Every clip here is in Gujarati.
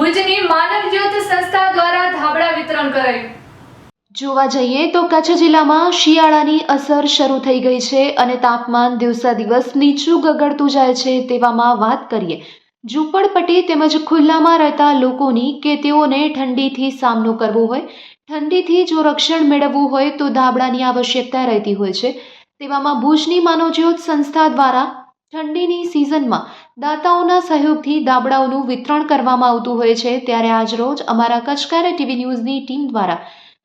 ભુજની માનવ જ્યોત સંસ્થા દ્વારા ધાબળા વિતરણ કરાયું. જોવા જઈએ તો કચ્છ જિલ્લામાં શિયાળાની અસર શરૂ થઈ ગઈ છે અને તાપમાન દિવસે દિવસ નીચું ગગડતું જાય છે તેવામાં વાત કરીએ. ઝૂંપડપટ્ટી તેમજ ખુલ્લામાં રહેતા લોકોની કે તેઓને ઠંડીથી સામનો કરવો હોય, ઠંડીથી જો રક્ષણ મેળવવું હોય તો ધાબળાની આવશ્યકતા રહેતી હોય છે. તેવામાં ભુજની માનવજ્યોત સંસ્થા દ્વારા ઠંડીની સિઝનમાં દાતાઓના સહયોગથી દાબડાઓનું વિતરણ કરવામાં આવતું હોય છે, ત્યારે આજરોજ અમારા કચકારે ટીવી ન્યૂઝની ટીમ દ્વારા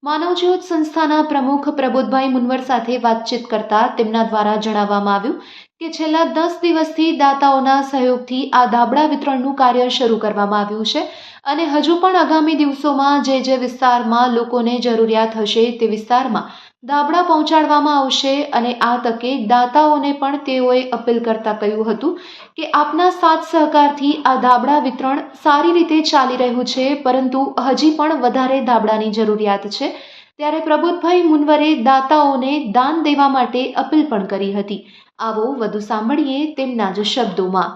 માનવજ્યોત સંસ્થાના પ્રમુખ પ્રબોધભાઈ મુનવર સાથે વાતચીત કરતા તેમના દ્વારા જણાવવામાં આવ્યું કે છેલ્લા દસ દિવસથી દાતાઓના સહયોગથી આ ધાબળા વિતરણનું કાર્ય શરૂ કરવામાં આવ્યું છે અને હજુ પણ આગામી દિવસોમાં જે જે વિસ્તારમાં લોકોને જરૂરિયાત હશે તે વિસ્તારમાં દાબડા પહોંચાડવામાં આવશે અને આ તકે દાતાઓને પણ તેઓએ અપીલ કરતા કહ્યું હતું કે આપના સાથ સહકારથી આ ધાબળા વિતરણ સારી રીતે ચાલી રહ્યું છે, પરંતુ હજી પણ વધારે દાબડાની જરૂરિયાત છે. ત્યારે પ્રબોધભાઈ મુનવરે દાતાઓને દાન દેવા માટે અપીલ પણ કરી હતી. આવો વધુ સાંભળીએ તેમના જ શબ્દોમાં.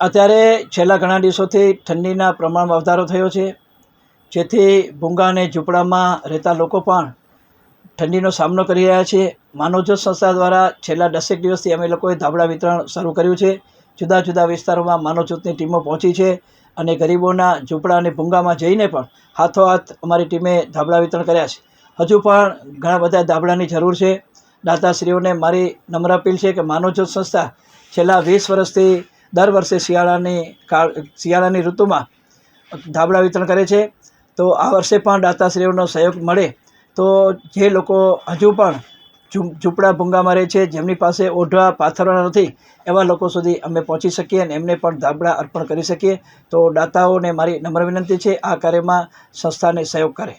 અત્યારે છેલ્લા ઘણા દિવસોથી ઠંડીના પ્રમાણમાં વધારો થયો છે. જેથી ભૂંગા અને ઝૂંપડામાં રહેતા લોકો પણ ઠંડીનો સામનો કરી રહ્યા છે. માનવજ્યોત સંસ્થા દ્વારા છેલ્લા દસેક દિવસથી અમે લોકોએ ધાબળા વિતરણ શરૂ કર્યું છે. જુદા જુદા વિસ્તારોમાં માનવજ્યોતની ટીમો પહોંચી છે અને ગરીબોના ઝૂંપડા અને ભૂંગામાં જઈને પણ હાથોહાથ અમારી ટીમે ધાબળા વિતરણ કર્યા છે. હજુ પણ ઘણા બધા ધાબળાની જરૂર છે. દાતાશ્રીઓને મારી નમ્ર અપીલ છે કે માનવજ્યોત સંસ્થા છેલ્લા વીસ વર્ષથી દર વર્ષે શિયાળાની કાળ, શિયાળાની ઋતુમાં ધાબળા વિતરણ કરે છે. તો આ વર્ષે પણ દાતાશ્રીઓનો સહયોગ મળે. તો જે લોકો હજુ પણ ઝૂંપડા ભૂંગામાં રહે છે, જેમની પાસે ઓઢવા પાથરવા નથી, એવા લોકો સુધી અમે પહોંચી શકીએ અને એમને પણ ધાબળા અર્પણ કરી શકીએ. તો દાતાઓને મારી નમ્ર વિનંતી છે, આ કાર્યમાં સંસ્થાને સહયોગ કરે.